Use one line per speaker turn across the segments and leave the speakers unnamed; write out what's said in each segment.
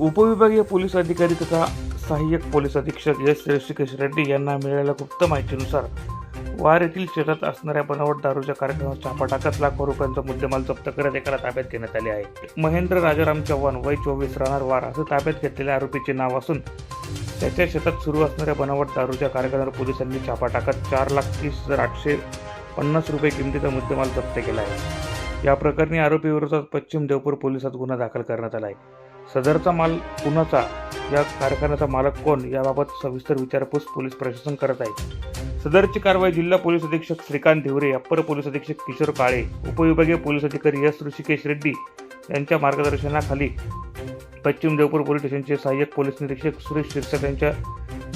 उपविभागीय पोलीस अधिकारी तथा सहाय्यक पोलीस अधीक्षक एस ऋषिकेश रेड्डी यांना मिळालेल्या गुप्त माहितीनुसार वार येथील शेतात असणाऱ्या बनावट दारूच्या कारखान्यावर छापा टाकत लाखो रुपयांचा मुद्देमाल जप्त करत एकाला ताब्यात घेण्यात आले आहे. महेंद्र राजाराम चव्हाण वय चोवीस राहणार वार असं ताब्यात घेतलेल्या आरोपीचे नाव असून त्याच्या शेतात सुरू असणाऱ्या बनावट दारूच्या कारखान्यावर पोलिसांनी छापा टाकत चार लाख तीस हजार आठशे पन्नास रुपये किमतीचा मुद्देमाल जप्त केला आहे. या प्रकरणी आरोपीविरोधात पश्चिम देवपूर पोलिसात गुन्हा दाखल करण्यात आला आहे. सदरचा माल कुणाचा या कारखान्याचा मालक कोण याबाबत सविस्तर विचारपूस पोलीस प्रशासन करत आहे. सदरची कारवाई जिल्हा पोलीस अधीक्षक श्रीकांत धिवरे अप्पर पोलीस अधीक्षक किशोर काळे उपविभागीय पोलीस अधिकारी एस ऋषिकेश रेड्डी यांच्या मार्गदर्शनाखाली पश्चिम देवपूर पोलीस स्टेशनचे सहाय्यक पोलीस निरीक्षक सुरेश शिरसाट यांच्या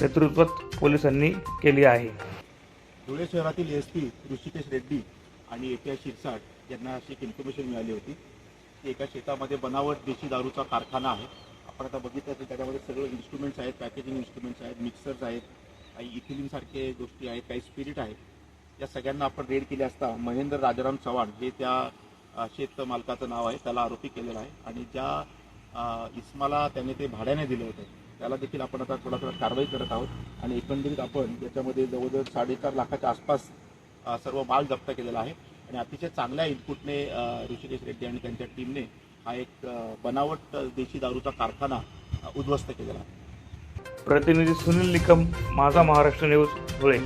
नेतृत्वात पोलिसांनी केली आहे.
धुळे शहरातील एस पी ऋषिकेश रेड्डी आणि ए पी आय शिरसाट यांना अशी एक इन्फॉर्मेशन मिळाली होती. की एका शेतामध्ये बनावट देशी दारूचा कारखाना आहे. आपण आता बघितलं तर त्याच्यामध्ये सगळे इन्स्ट्रुमेंट्स आहेत पॅकेजिंग इन्स्ट्रुमेंट्स आहेत मिक्सर्स आहेत काही इथिलिनसारखे गोष्टी आहेत काही स्पिरिट आहेत. या सगळ्यांना आपण रेड केले असता महेंद्र राजाराम चव्हाण हे त्या शेत मालकाचं नाव आहे त्याला आरोपी केलेला आहे. आणि ज्या इस्माला त्याने ते भाड्याने दिलं होतं त्याला देखील आपण आता थोडा थोडा कारवाई करत आहोत. आणि एकंदरीत आपण याच्यामध्ये जवळजवळ साडेचार लाखाच्या आसपास सर्व माल जप्त केलेला आहे. आणि अतिशय चांगल्या इनपुटने ऋषिकेश रेड्डी आणि त्यांच्या टीमने हा एक बनावट देशी दारूचा कारखाना उद्ध्वस्त केलेला
प्रतिनिधी सुनील निकम माझा महाराष्ट्र न्यूज धुळे.